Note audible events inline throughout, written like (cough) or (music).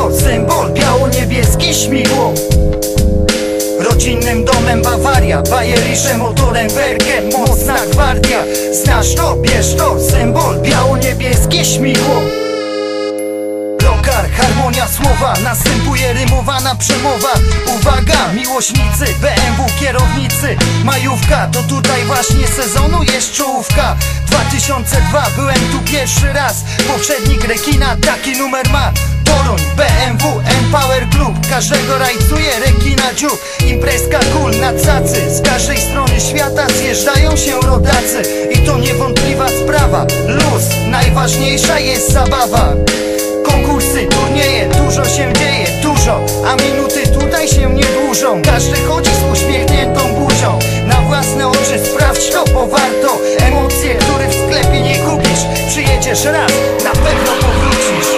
to Symbol biało-niebieski śmigło. Rodzinnym domem Bawaria Bajeriszem, motorem, werkiem Mocna gwardia. Znasz to, bierz to Symbol biało-niebieskie śmigło. Lokar, harmonia słowa Następuje rymowana przemowa. Uwaga, miłośnicy BMW kierownicy. Majówka, to tutaj właśnie sezonu jest czołówka 2002, byłem tu pierwszy raz. Poprzednik rekina taki numer ma. Toruń, BMW, Empower Club Każdego rajcuje rekina dziób. Imprezka cool na cacy. Z każdej strony świata zjeżdżają się rodacy. I to niewątpliwa sprawa. Luz, najważniejsza jest zabawa. Konkursy, turnieje, dużo się dzieje, A minuty tutaj się nie dłużą. Każdy chodzi z uśmiechniętą buzią. Na własne oczy sprawdź to, bo warto Emocje, których w sklepie nie kupisz. Przyjedziesz raz, na pewno powrócisz.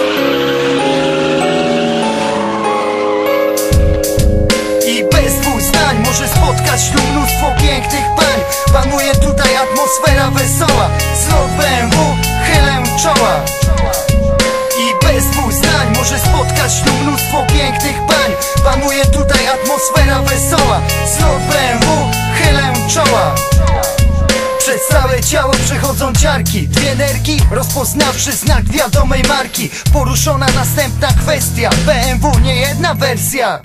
I bez dwóch zdań może spotkać tu mnóstwo pięknych pań. Panuje tutaj atmosfera wesoła. Zlot BMW, chylę czoła. I bez dwóch zdań może spotkać tu mnóstwo pięknych pań. Panuje tutaj atmosfera wesoła. Zlot BMW, chylę czoła. Przez całe ciało przechodzą ciarki. Dwie nerki, rozpoznawczy znak wiadomej marki. Poruszona następna kwestia. BMW, nie jedna wersja.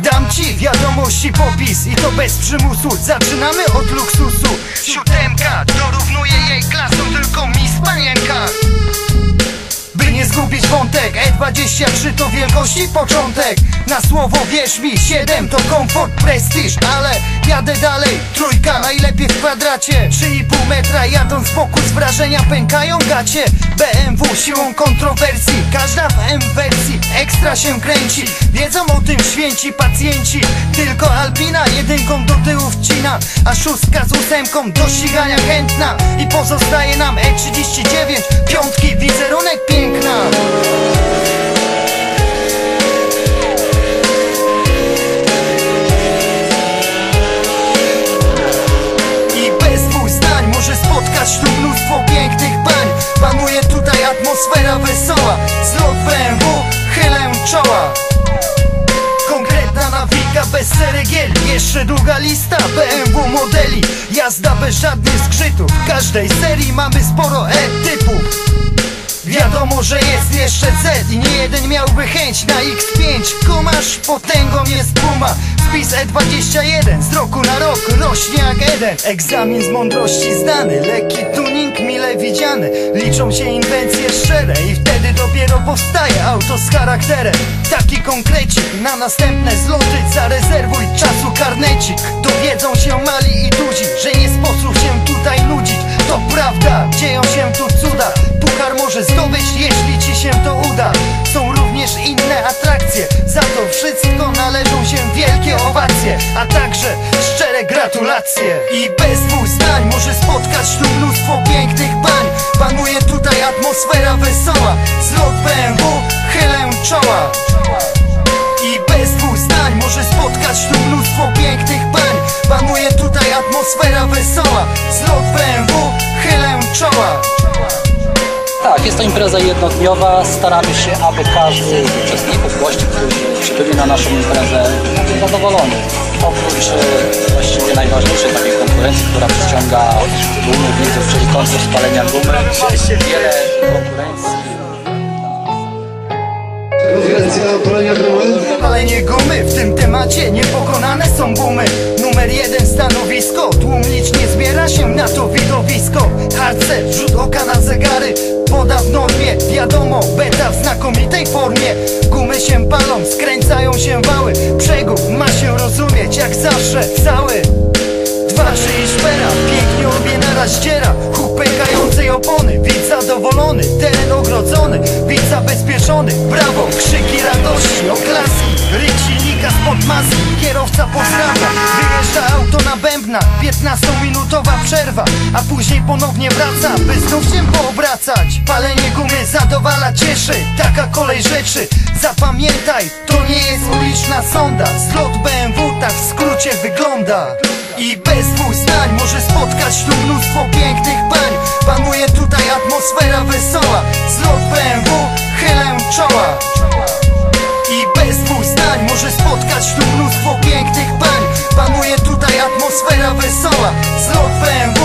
Dam ci wiadomości popis i to bez przymusu. Zaczynamy od luksusu. Siódemka dorównuje jej klasą tylko Miss Panienka nie zgubić wątek. E23 to wielkości początek. Na słowo wierz mi 7 to komfort, prestiż Ale jadę dalej. Trójka najlepiej w kwadracie. 3,5 metra jadąc boku z wrażenia pękają gacie. BMW siłą kontrowersji Każda w M wersji. Ekstra się kręci Wiedzą o tym święci pacjenci. Tylko Albina jedynką do tyłu wcina. A szóstka z ósemką do ścigania chętna. I pozostaje nam E39 Piątki wizerunek piękna I bez dwóch zdań może spotkać tu mnóstwo pięknych pań. Panuje tutaj atmosfera wesoła. Zlot BMW, chylę czoła. Konkretna nawika bez ceregieli. Jeszcze długa lista BMW modeli. Jazda bez żadnych skrzytów W każdej serii mamy sporo E-typów Wiadomo, że jest jeszcze Z i nie jeden miałby chęć na X5 Kumasz, potęgą jest puma. Spis E21 z roku na rok rośnie jak jeden Egzamin z mądrości zdany, lekki tuning mile widziany. Liczą się inwencje szczere i wtedy dopiero powstaje auto z charakterem. Taki konkrecik na następne zloty Zarezerwuj. Czasu karnecik. Dowiedzą się mali i duzi, że nie sposób się tutaj nudzić To prawda, dzieją się tu cuda. Puchar może zdobyć, jeśli ci się to uda. Są również inne atrakcje. Za to wszystko należą się wielkie owacje A także szczere gratulacje. I bez dwóch zdań może spotkać tu mnóstwo pięknych pań. Panuje tutaj atmosfera wesoła. Zlot BMW, chylę czoła. I bez dwóch zdań może spotkać tu atmosfera wesoła Zlot BMW, chylę czoła Tak, jest to impreza jednodniowa. Staramy się, aby każdy z uczestników, gości, którzy przybyli na naszą imprezę, był zadowolony. Oprócz e, właściwie najważniejszej takiej konkurencji, która przyciąga tłumy widzów, czyli konkurs spalenia gumy. Wiele konkurencji. Konferencja gumy. Palenie gumy w tym temacie niepokonane są bumy Numer jeden stanowisko Tłum licznie zbiera się na to widowisko. Harce, rzut oka na zegary Woda w normie, wiadomo, beta w znakomitej formie. Gumy się palą, skręcają się wały. Przegub ma się rozumieć jak zawsze cały Dwa, trzy i szpera, pięknie obie naraz ściera. Huk pękającej opony, widz zadowolony. Teren ogrodzony, widz zabezpieczony. Brawo, krzyki radości, oklaski. Ryk silnika spod maski, kierowca pozdrawia. Wyjeżdża auto na bębna, 15-minutowa przerwa. A później ponownie wraca, by znów się poobracać. Palenie gumy zadowala, cieszy, taka kolej rzeczy. Zapamiętaj, to nie jest uliczna sonda. Zlot BMW tak w skrócie wygląda i bez dwóch zdań może spotkać tu mnóstwo pięknych pań. Panuje tutaj atmosfera wesoła. Zlot BMW, chylę czoła. I bez dwóch zdań może spotkać tu mnóstwo pięknych pań. Panuje tutaj atmosfera wesoła. Zlot BMW,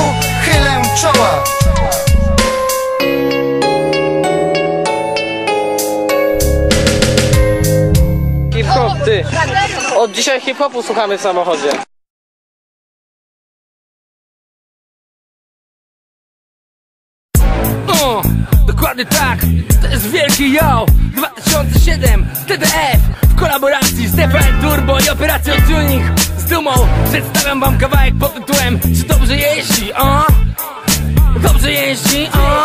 chylę czoła. Hip-hop, ty! Od dzisiaj hip-hopu słuchamy w samochodzie. Dokładnie tak, to jest wielki yo. 2007 TDF w kolaboracji z TVN Turbo i Operacją Tuning. Z dumą przedstawiam wam kawałek pod tytułem Czy dobrze jeździ, o? Dobrze jeździ, o?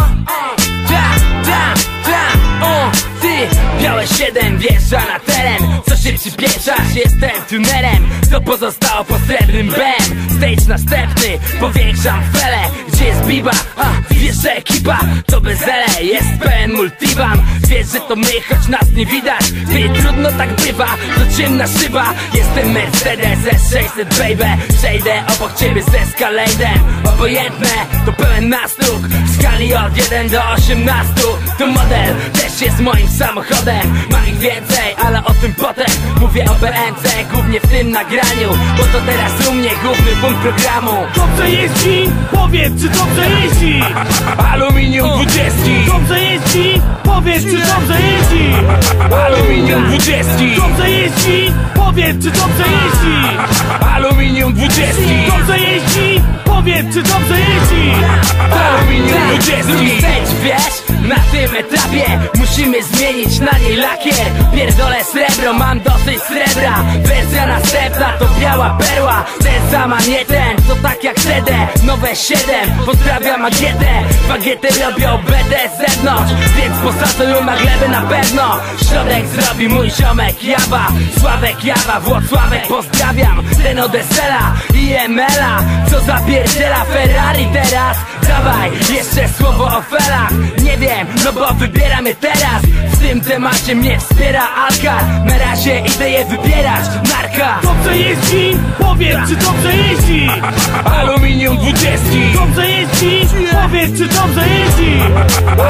Ja, ja, ja, o Ty, białe 7 wjeżdża na teren się przypieszasz, jestem tunerem Co pozostało po srebrnym BM Stage następny, powiększam fele Gdzie jest biba, a wiesz, że ekipa To bezele, jest pełen multivan. Wiesz, że to my, choć nas nie widać. Ty, trudno tak bywa, to ciemna szyba. Jestem Mercedes S600 baby. Przejdę obok ciebie z Escaladem. Obojętne, to pełen nastuk W skali od 1 do 18 To model też jest moim samochodem Mam ich więcej, ale o tym potem Mówię o BMC, głównie w tym nagraniu Bo to teraz u mnie główny punkt programu Dobrze jeździ? Powiedz, czy dobrze jeździ? Aluminium 20 Dobrze jeździ? Powiedz, czy dobrze jeździ? Aluminium 20 Dobrze jeździ? Powiedz, czy dobrze jeździ? Aluminium 20 Dobrze jeździ? Powiedz, czy dobrze jeździ? Aluminium 20 Drugi stage, wiesz? Na tym etapie musimy zmienić na niej lakier. Pierdolę srebro, mam dosyć srebra. Wersja następna to biała perła. Ten sama, nie ten, to tak jak CD Nowe 7, pozdrawiam Agietę. Bagiety robią BD z zewnątrz Więc posadzą ją na glebę na pewno. Środek zrobi mój ziomek Jawa. Sławek Jawa, Włocławek pozdrawiam. Ten od Esela i Emela Co zapierdziela Ferrari teraz Dawaj, jeszcze słowo o felach Nie wiem, no bo wybieramy teraz W tym temacie mnie wspiera Alkar Na razie idę je wybierać Narka Dobrze jeździ? Powiedz, czy dobrze jeździ? Aluminium 20 Dobrze jeździ? Powiedz, czy dobrze jeździ?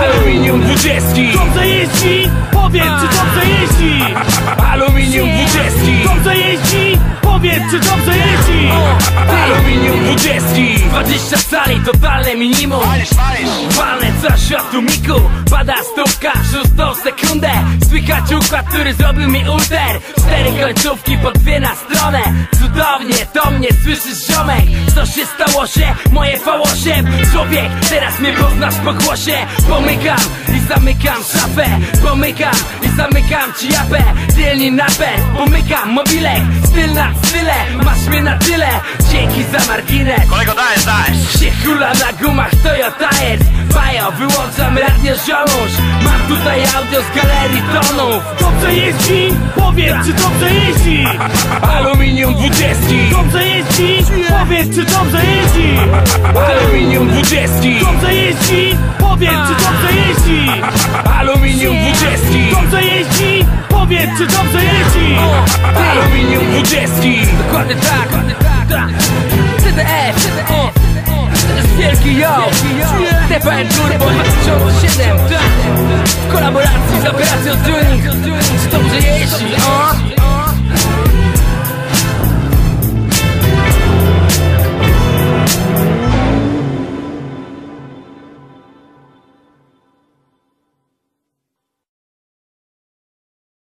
Aluminium 20 Dobrze jeździ? Powiedz, czy dobrze jeździ? Totalne minimum Walne coś od tumiku Pada stówka w szóstą sekundę. Słychać układ, który zrobił mi ulter. Cztery końcówki po dwie na stronę mnie słyszysz ziomek? Co się stało się? Moje V8 Człowiek, teraz mnie poznasz po głosie. Pomykam i zamykam szafę. Pomykam i zamykam ci japę. Tylnie napęd, pomykam mobilek. Styl na style, masz mnie na tyle. Dzięki za margines. Kolego, dajesz, dajesz. Się hula na gumach Toyota jest Bajo, wyłączam radio ziomuś. Mam tutaj audio z galerii tonów. Dobrze jeździ? Powiedz, czy dobrze jeździ? (laughs) Aluminium 20 Dobrze jeździ? jeździ? Powiedz czy dobrze jeździ. (laughs) Aluminium 20 Dobrze jeździ? Powiedz czy dobrze jeździ. Aluminium 20 Dobrze jeździ? Powiedz czy dobrze jeździ. Aluminium 20 Dokładnie tak. CDF To jest wielki yo. TPN Turbo 2007 W kolaboracji z operacją Tuning. Czy dobrze jeździ?